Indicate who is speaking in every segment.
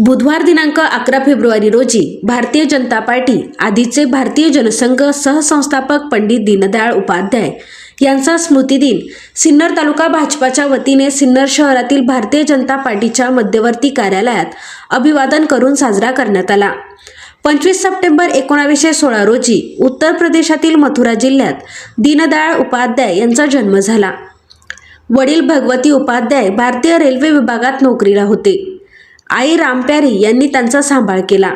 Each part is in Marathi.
Speaker 1: बुधवार दिनांक अकरा फेब्रुवारी रोजी भारतीय जनता पार्टी आधीचे भारतीय जनसंघ सहसंस्थापक पंडित दीनदयाळ उपाध्याय यांचा स्मृतिदिन सिन्नर तालुका भाजपाच्या वतीने सिन्नर शहरातील भारतीय जनता पार्टीच्या मध्यवर्ती कार्यालयात अभिवादन करून साजरा करण्यात आला. पंचवीस सप्टेंबर एकोणावीसशे सोळा रोजी उत्तर प्रदेशातील मथुरा जिल्ह्यात दीनदयाळ उपाध्याय यांचा जन्म झाला. वडील भगवती उपाध्याय भारतीय रेल्वे विभागात नोकरीला होते. आई रामप्यारी यांनी त्यांचा सांभाळ केला.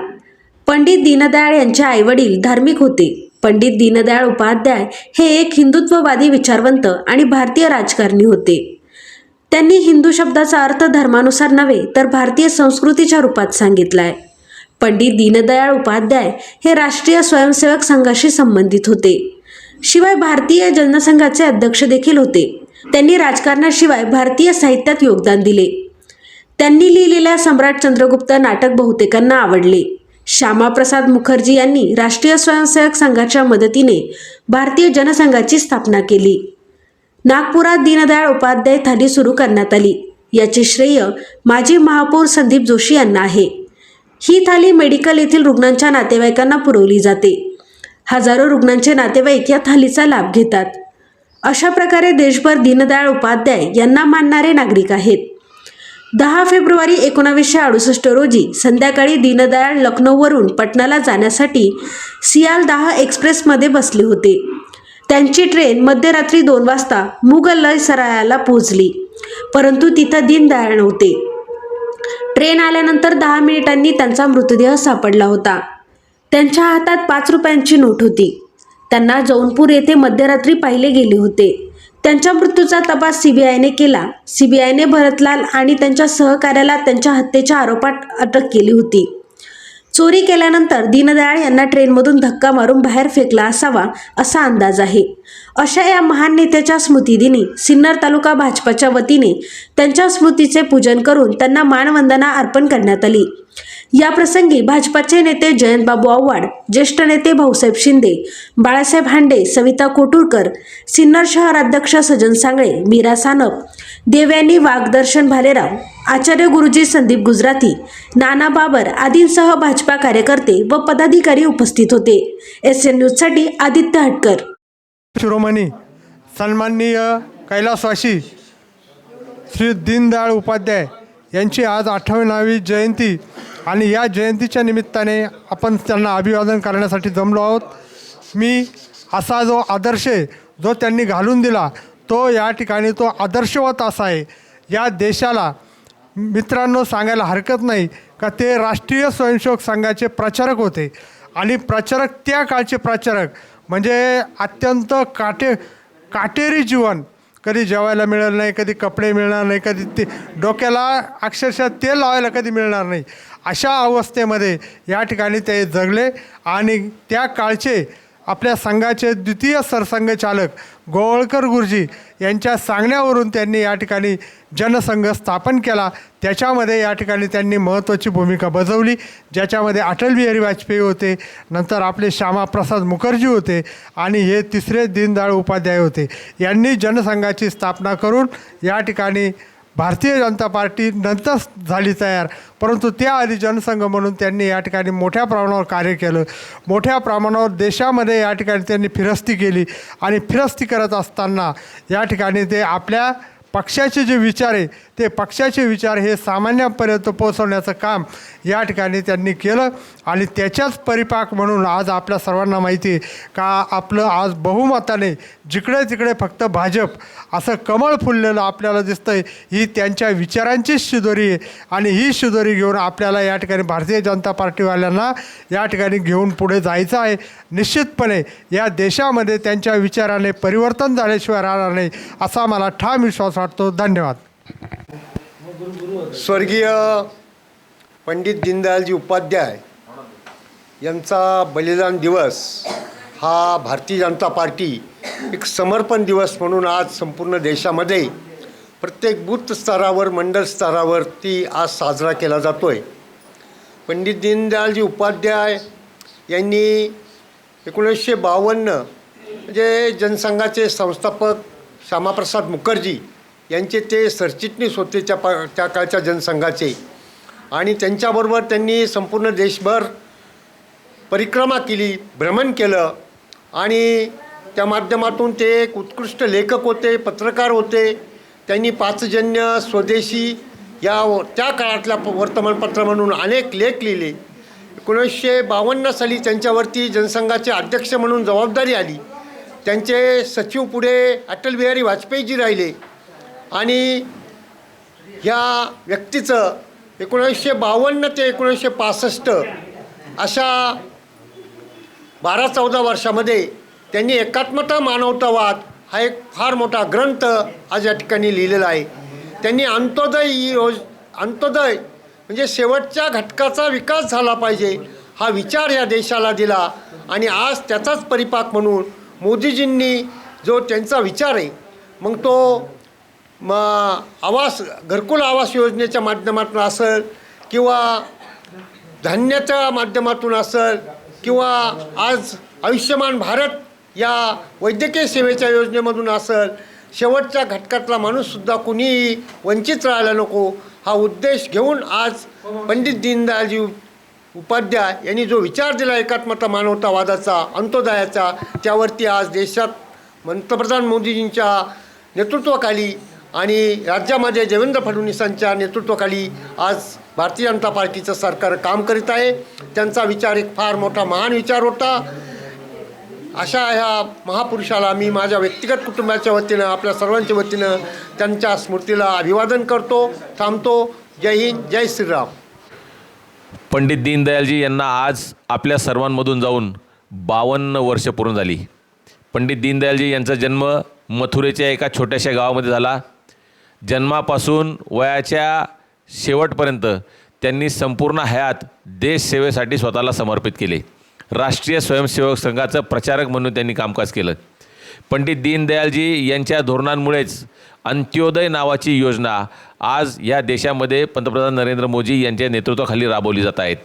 Speaker 1: पंडित दीनदयाळ यांचे आईवडील धार्मिक होते. पंडित दीनदयाळ उपाध्याय हे एक हिंदुत्ववादी विचारवंत आणि भारतीय राजकारणी होते. त्यांनी हिंदू शब्दाचा अर्थ धर्मानुसार नव्हे तर भारतीय संस्कृतीच्या रूपात सांगितलाय. पंडित दीनदयाळ उपाध्याय हे राष्ट्रीय स्वयंसेवक संघाशी संबंधित होते. शिवाय भारतीय जनसंघाचे अध्यक्ष देखील होते. त्यांनी राजकारणाशिवाय भारतीय साहित्यात योगदान दिले. त्यांनी लिहिलेल्या सम्राट चंद्रगुप्त नाटक बहुतेकांना आवडले. श्यामाप्रसाद मुखर्जी यांनी राष्ट्रीय स्वयंसेवक संघाच्या मदतीने भारतीय जनसंघाची स्थापना केली. नागपुरात दीनदयाळ उपाध्याय थाली सुरू करण्यात आली. याचे श्रेय माजी महापौर संदीप जोशी यांना आहे. ही थाली मेडिकल येथील रुग्णांच्या नातेवाईकांना पुरवली जाते. हजारो रुग्णांचे नातेवाईक या थालीचा लाभ घेतात. अशा प्रकारे देशभर दीनदयाळ उपाध्याय यांना मानणारे नागरिक आहेत. दहा फेब्रुवारी एकोणावीसशे अडुसष्ट रोजी संध्याकाळी दीनदयाळ लखनौवरून पटनाला जाण्यासाठी सियालदाह एक्सप्रेसमध्ये बसले होते. त्यांची ट्रेन मध्यरात्री दोन वाजता मुघल सरायाला पोहोचली परंतु तिथं दीनदयाळ नव्हते. ट्रेन आल्यानंतर दहा मिनिटांनी त्यांचा मृतदेह सापडला होता. त्यांच्या हातात पाच रुपयांची नोट होती. त्यांना जौनपूर येथे मध्यरात्री पाहिले गेले होते. त्यांच्या मृत्यूचा तपास सीबीआयने केला. सीबीआयने भरतलाल आणि त्यांच्या सहकार्याला त्यांच्या हत्येच्या आरोपात अटक केली होती. चोरी केल्यानंतर दीनदयाळ यांना ट्रेनमधून धक्का मारून बाहेर फेकला असावा असा अंदाज आहे. अशा या महान नेत्याच्या स्मृतिदिनी सिन्नर तालुका भाजपाच्या वतीने त्यांच्या स्मृतीचे पूजन करून त्यांना मानवंदना अर्पण करण्यात आली. या प्रसंगी भाजपाचे नेते जयंतबाबू आव्हाड ज्येष्ठ नेते भाऊसाहेब शिंदे बाळासाहेब हांडे सविता कोटुरकर सिन्नर शहर अध्यक्ष सजन सांगळे मीरा सानप देवयानी वाघदर्शन भालेराव आचार्य गुरुजी संदीप गुजराती नाना बाबर आदींसह भाजपा कार्यकर्ते व पदाधिकारी उपस्थित होते. एस एन न्यूजसाठी आदित्य हटकर.
Speaker 2: शिरोमणी सन्माननीय कैलासवासी श्री दीनदयाळ उपाध्याय यांची आज अठ्ठावन्नावी जयंती आणि या जयंतीच्या निमित्ताने आपण त्यांना अभिवादन करण्यासाठी जमलो आहोत. मी असा जो आदर्श आहे, जो त्यांनी घालून दिला तो या ठिकाणी तो आदर्शवत असा आहे. या देशाला मित्रांनो सांगायला हरकत नाही का ते राष्ट्रीय स्वयंसेवक संघाचे प्रचारक होते आणि प्रचारक त्या काळचे प्रचारक म्हणजे अत्यंत काटे काटेरी जीवन. कधी जेवायला मिळेल नाही कधी कपडे मिळणार नाही कधी ते डोक्याला अक्षरशः तेल लावायला कधी मिळणार नाही. अशा अवस्थेमध्ये या ठिकाणी ते जगले आणि त्या काळचे आपल्या संघाचे द्वितीय सरसंघचालक गोवळकर गुरुजी यांच्या सांगण्यावरून त्यांनी या ठिकाणी जनसंघ स्थापन केला. त्याच्यामध्ये या ठिकाणी त्यांनी महत्त्वाची भूमिका बजावली. ज्याच्यामध्ये अटल बिहारी वाजपेयी होते नंतर आपले श्यामाप्रसाद मुखर्जी होते आणि हे तिसरे दीनदयाळ उपाध्याय होते. यांनी जनसंघाची स्थापना करून या ठिकाणी भारतीय जनता पार्टी नंतर झाली तयार. परंतु त्याआधी जनसंघ म्हणून त्यांनी या ठिकाणी मोठ्या प्रमाणावर कार्य केलं. मोठ्या प्रमाणावर देशामध्ये या ठिकाणी त्यांनी फिरस्ती केली. आणि फिरस्ती करत असताना या ठिकाणी ते आपल्या पक्षाचे जे विचार आहे ते पक्षाचे विचार हे सामान्यापर्यंत पोहोचवण्याचं काम या ठिकाणी त्यांनी केलं. आणि त्याच्याच परिपाक म्हणून आज आपल्या सर्वांना माहिती आहे का आपलं आज बहुमताने जिकडे तिकडे फक्त भाजप असं कमळ फुललेलं आपल्याला दिसतंय ही त्यांच्या विचारांचीच शिदोरी आहे. आणि ही शिदोरी घेऊन आपल्याला या ठिकाणी भारतीय जनता पार्टीवाल्यांना या ठिकाणी घेऊन पुढे जायचं आहे. निश्चितपणे या देशामध्ये त्यांच्या विचाराने परिवर्तन झाल्याशिवाय राहणार नाही असा मला ठाम विश्वास वाटतो. धन्यवाद.
Speaker 3: स्वर्गीय पंडित दीनदयालजी उपाध्याय यांचा बलिदान दिवस हा भारतीय जनता पार्टी एक समर्पण दिवस म्हणून आज संपूर्ण देशामध्ये प्रत्येक बूथ स्तरावर मंडळ स्तरावरती आज साजरा केला जातो आहे पंडित दीनदयालजी उपाध्याय यांनी एकोणीसशे बावन्न म्हणजे जनसंघाचे संस्थापक श्यामाप्रसाद मुखर्जी यांचे ते सरचिटणीस होते त्या पा त्या काळच्या जनसंघाचे. आणि त्यांच्याबरोबर त्यांनी संपूर्ण देशभर परिक्रमा केली भ्रमण केलं. आणि त्या माध्यमातून ते एक उत्कृष्ट लेखक होते पत्रकार होते. त्यांनी पाचजन्य स्वदेशी या त्या काळातल्या प- वर्तमानपत्र म्हणून अनेक लेख लिहिले. एकोणीसशे बावन्न साली त्यांच्यावरती जनसंघाचे अध्यक्ष म्हणून जबाबदारी आली. त्यांचे सचिव पुढे अटल बिहारी वाजपेयीजी राहिले. आणि ह्या व्यक्तीचं एकोणीसशे बावन्न ते एकोणीसशे पासष्ट अशा बारा चौदा वर्षामध्ये त्यांनी एकात्मता मानवतावाद हा एक फार मोठा ग्रंथ आज या ठिकाणी लिहिलेला आहे. त्यांनी अंत्योदय ही योज अंत्योदय म्हणजे शेवटच्या घटकाचा विकास झाला पाहिजे हा विचार या देशाला दिला आणि आज त्याचाच परिपाक म्हणून मोदीजींनी जो त्यांचा विचार आहे मग तो मग आवास घरकुल आवास योजनेच्या माध्यमातून असेल किंवा धान्याच्या माध्यमातून असेल किंवा आज आयुष्यमान भारत या वैद्यकीय सेवेच्या योजनेमधून असेल शेवटच्या घटकातला माणूससुद्धा कुणीही वंचित राहायला नको. हा उद्देश घेऊन आज पंडित दीनदयालजी उपाध्याय यांनी जो विचार दिला एकात्मता मानवतावादाचा अंत्योदयाचा त्यावरती आज देशात पंतप्रधान मोदीजींच्या नेतृत्वाखाली आणि राज्यामध्ये देवेंद्र फडणवीसांच्या नेतृत्वाखाली आज भारतीय जनता पार्टीचं सरकार काम करीत आहे. त्यांचा विचार एक फार मोठा महान विचार होता. अशा ह्या महापुरुषाला मी माझ्या व्यक्तिगत कुटुंबाच्या वतीनं आपल्या सर्वांच्या वतीनं त्यांच्या स्मृतीला अभिवादन करतो थांबतो. जय हिंद जय श्रीराम.
Speaker 4: पंडित दीनदयालजी यांना आज आपल्या सर्वांमधून जाऊन बावन्न वर्ष पूर्ण झाली. पंडित दीनदयालजी यांचा जन्म मथुरेच्या एका छोट्याशा गावामध्ये झाला. जन्मापासून वयाच्या शेवटपर्यंत त्यांनी संपूर्ण हयात देशसेवेसाठी स्वतःला समर्पित केले. राष्ट्रीय स्वयंसेवक संघाचं प्रचारक म्हणून त्यांनी कामकाज केलं. पंडित दीनदयालजी यांच्या धोरणांमुळेच अंत्योदय नावाची योजना आज या देशामध्ये पंतप्रधान नरेंद्र मोदी यांच्या नेतृत्वाखाली राबवली जात आहेत.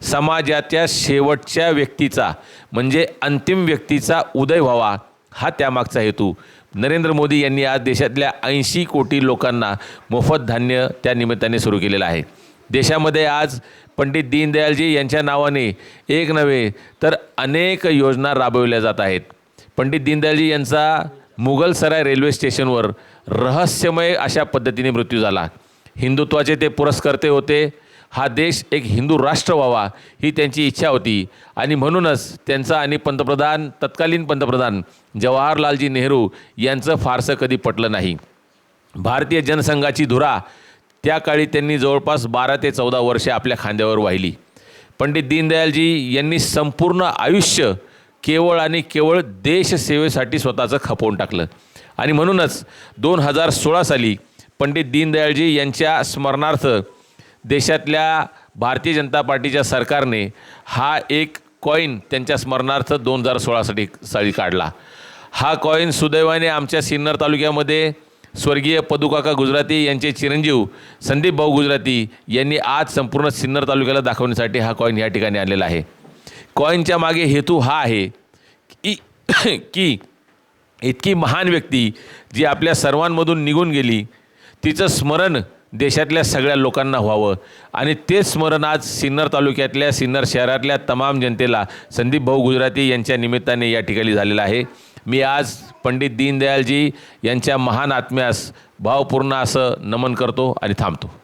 Speaker 4: समाजाच्या शेवटच्या व्यक्तीचा म्हणजे अंतिम व्यक्तीचा उदय व्हावा हा त्यामागचा हेतू. नरेंद्र मोदी यांनी आज देशातल्या ऐंशी कोटी लोकांना मोफत धान्य त्या निमित्ताने सुरू केलेलं आहे. देशामध्ये आज पंडित दीनदयालजी यांच्या नावाने एक नव्हे तर अनेक योजना राबविल्या जात आहेत. पंडित दीनदयालजी यांचा मुघलसराय रेल्वे स्टेशनवर रहस्यमय अशा पद्धतीने मृत्यू झाला. हिंदुत्वाचे ते पुरस्कर्ते होते. हा देश एक हिंदू राष्ट्र व्हावा ही त्यांची इच्छा होती. आणि म्हणूनच त्यांचा आणि पंतप्रधान तत्कालीन पंतप्रधान जवाहरलालजी नेहरू यांचं फारसं कधी पटलं नाही. भारतीय जनसंघाची धुरा त्या काळी त्यांनी जवळपास बारा ते चौदा वर्षे आपल्या खांद्यावर वाहिली. पंडित दीनदयालजी यांनी संपूर्ण आयुष्य केवळ आणि केवळ देशसेवेसाठी स्वतःचं खपवून टाकलं. आणि म्हणूनच दोन हजार सोळा साली पंडित दीनदयालजी यांच्या स्मरणार्थ देशातल्या भारतीय जनता पार्टीच्या सरकारने हा एक कॉईन त्यांच्या स्मरणार्थ दोन हजार सोळासाठी साली काढला. हा कॉईन सुदैवाने आमच्या सिन्नर तालुक्यामध्ये स्वर्गीय पदुकाका गुजराती यांचे चिरंजीव संदीप भाऊ गुजराती यांनी आज संपूर्ण सिन्नर तालुक्याला दाखवण्यासाठी हा कॉईन या ठिकाणी आलेला आहे. कॉईनच्या मागे हेतू हा आहे की की इतकी महान व्यक्ती जी आपल्या सर्वांमधून निघून गेली तिचं स्मरण देशातल्या सगळ्या लोकांना व्हावं. आणि तेच स्मरण आज सिन्नर तालुक्यातल्या सिन्नर शहरातल्या तमाम जनतेला संदीप भाऊ गुजराती यांच्या निमित्ताने या ठिकाणी झालेलं आहे. मी आज पंडित दीनदयालजी यांच्या महान आत्म्यास भावपूर्ण असं नमन करतो आणि थांबतो.